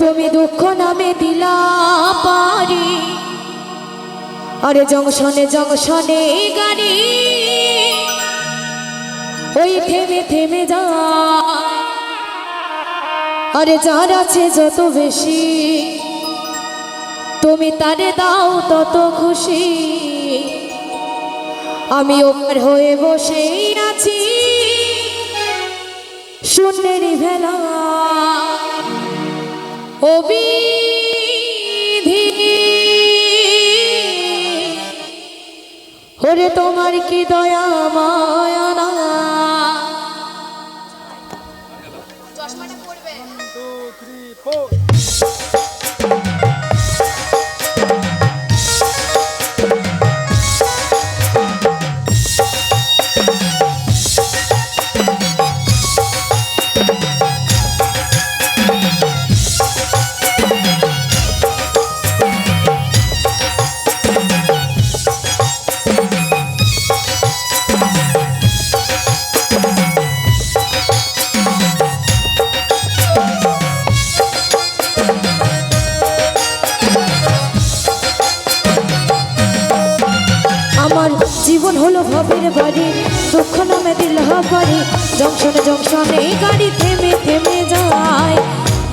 তুমি দুঃখ নামে দিলা পারি। আরে জংশনে জংশনে গাড়ি, ওই থেমে থেমে যা আরে যার আছে যত বেশি, তুমি তারে দাও তত খুশি। আমি ওপার হয়ে বসে আছি শূন্যেরই ভেলা। অবিধি। ওরে তোমার কি দয়া মায়া না আমার জীবন হলো ভবের বাড়ি, দুঃখ নামে দিল বাড়ি জংশনে জংশনে এই গাড়ি থেমে থেমে যায়।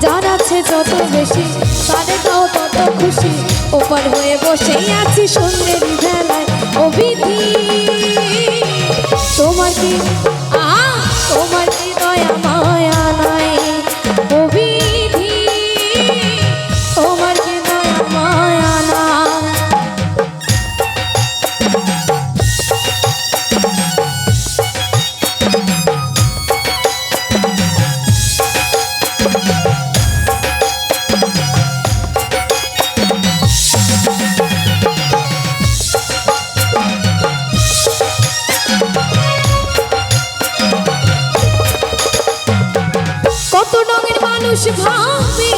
যার আছে যত বেশি তাদের তাও তত খুশি। ওপার হয়ে বসে আছি সন্ধ্যের বেলায়। অবিধি, তোমার কি মানুষ ভাবে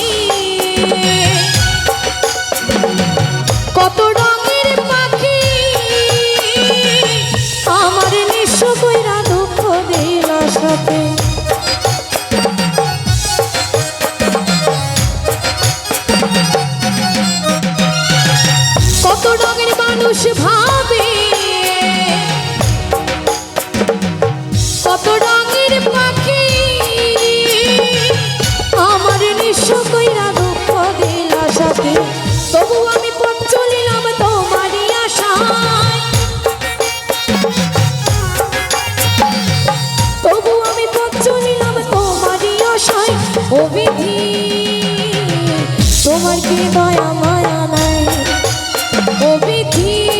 তোমার কি দয়া মায়া নাই ও বিধি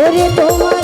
ওরে তোমার